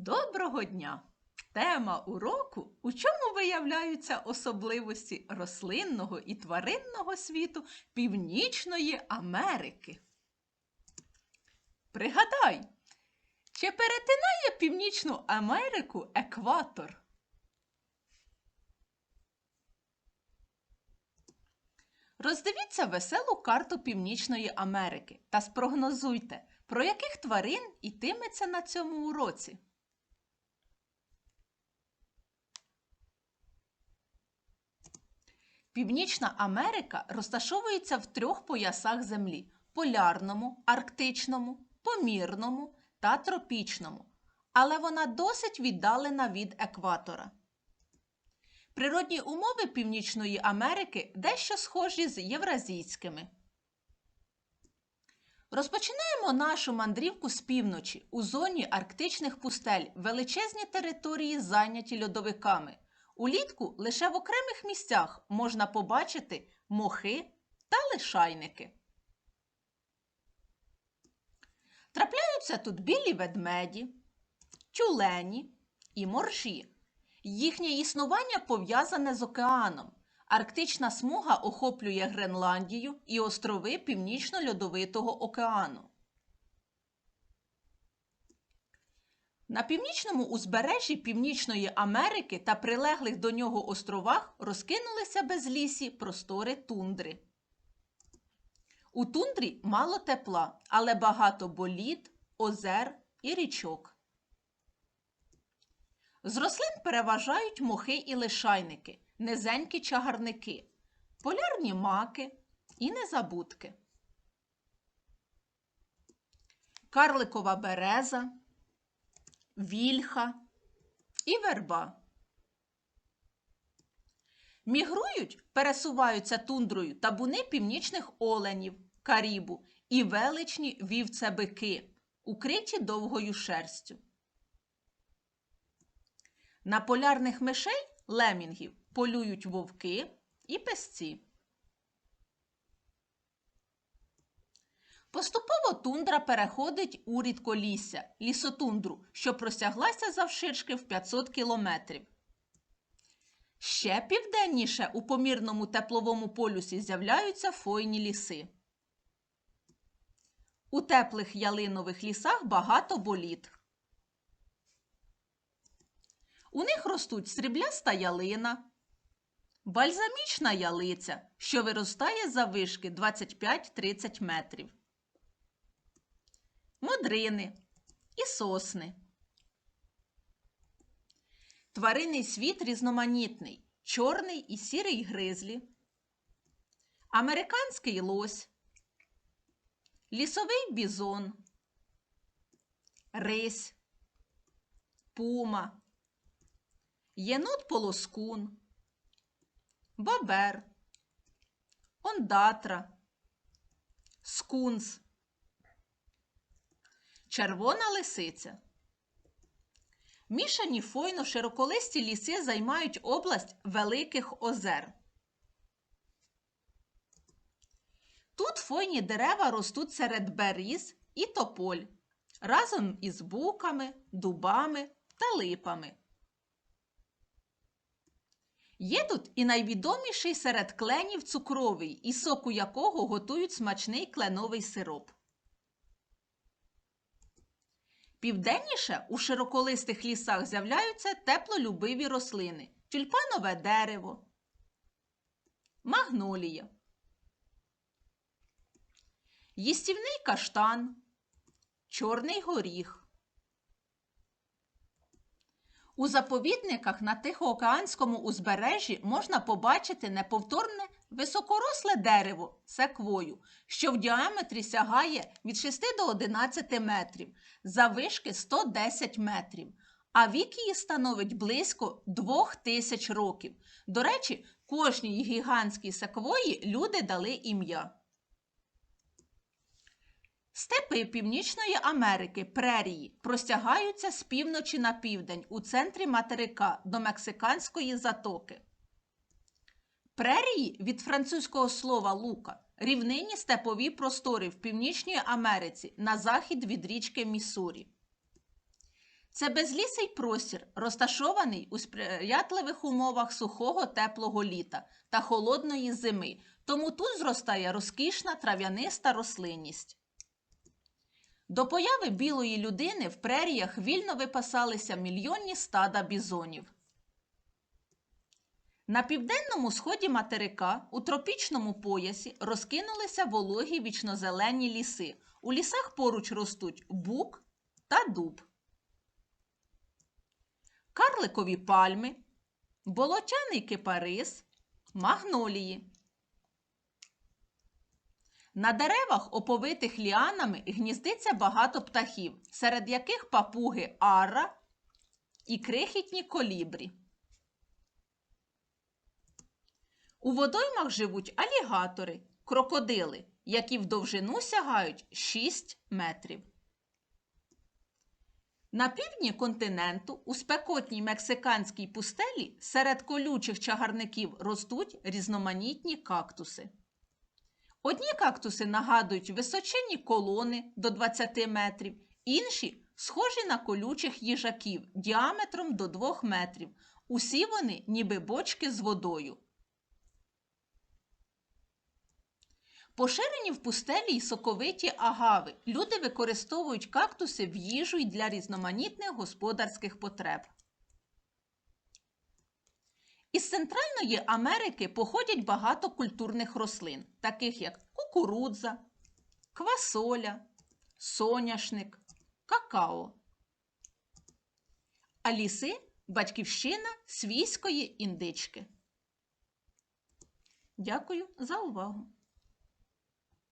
Доброго дня! Тема уроку у чому виявляються особливості рослинного і тваринного світу Північної Америки. Пригадай, чи перетинає Північну Америку екватор? Роздивіться веселу карту Північної Америки та спрогнозуйте, про яких тварин йтиметься на цьому уроці. Північна Америка розташовується в трьох поясах землі полярному, арктичному, помірному та тропічному, але вона досить віддалена від екватора. Природні умови Північної Америки дещо схожі з євразійськими. Розпочинаємо нашу мандрівку з півночі. У зоні арктичних пустель величезні території зайняті льодовиками. Улітку лише в окремих місцях можна побачити мохи та лишайники. Трапляються тут білі ведмеді, тюлені і моржі. Їхнє існування пов'язане з океаном. Арктична смуга охоплює Гренландію і острови Північно-Льодовитого океану. На північному узбережжі Північної Америки та прилеглих до нього островах розкинулися безлісі простори тундри. У тундрі мало тепла, але багато боліт, озер і річок. З рослин переважають мохи і лишайники, низенькі чагарники, полярні маки і незабудки. Карликова береза, вільха і верба. Мігрують, пересуваються тундрою табуни північних оленів, карібу і величні вівцебики, укриті довгою шерстю. На полярних мишей лемінгів полюють вовки і песці. Поступово тундра переходить у рідколісся, лісотундру, що простяглася завширшки в 500 кілометрів. Ще південніше у помірному тепловому полюсі з'являються фойні ліси. У теплих ялинових лісах багато боліт. У них ростуть срібляста ялина, бальзамічна ялиця, що виростає за вишки 25-30 метрів, модрини і сосни. Тваринний світ різноманітний, чорний і сірий гризлі, американський лось, лісовий бізон, рись, пума. Єнот полоскун, бобер, ондатра, скунс, червона лисиця. Мішані фойно широколисті ліси займають область великих озер. Тут фойні дерева ростуть серед беріз і тополь разом із буками, дубами та липами. Є тут і найвідоміший серед кленів цукровий, із соку якого готують смачний кленовий сироп. Південніше у широколистих лісах з'являються теплолюбиві рослини, тюльпанове дерево, магнолія, їстівний каштан, чорний горіх. У заповідниках на Тихоокеанському узбережжі можна побачити неповторне високоросле дерево секвою, що в діаметрі сягає від 6 до 11 метрів, завишки 110 метрів, а вік її становить близько 2000 років. До речі, кожній гігантській секвої люди дали ім'я. Степи Північної Америки, прерії, простягаються з півночі на південь у центрі материка до Мексиканської затоки. Прерії від французького слова лука рівнині степові простори в Північній Америці на захід від річки Міссурі. Це безлісий простір, розташований у сприятливих умовах сухого теплого літа та холодної зими, тому тут зростає розкішна трав'яниста рослинність. До появи білої людини в преріях вільно випасалися мільйонні стада бізонів. На південному сході материка у тропічному поясі розкинулися вологі вічнозелені ліси. У лісах поруч ростуть бук та дуб. Карликові пальми, болотяний кипарис, магнолії. На деревах, оповитих ліанами, гніздиться багато птахів, серед яких папуги арра і крихітні колібрі. У водоймах живуть алігатори, крокодили, які в довжину сягають 6 метрів. На півдні континенту у спекотній мексиканській пустелі серед колючих чагарників ростуть різноманітні кактуси. Одні кактуси нагадують височенні колони до 20 метрів, інші схожі на колючих їжаків діаметром до 2 метрів. Усі вони ніби бочки з водою. Поширені в пустелі й соковиті агави. Люди використовують кактуси в їжу й для різноманітних господарських потреб. Із Центральної Америки походять багато культурних рослин, таких як кукурудза, квасоля, соняшник, какао. А ліси батьківщина свійської індички. Дякую за увагу!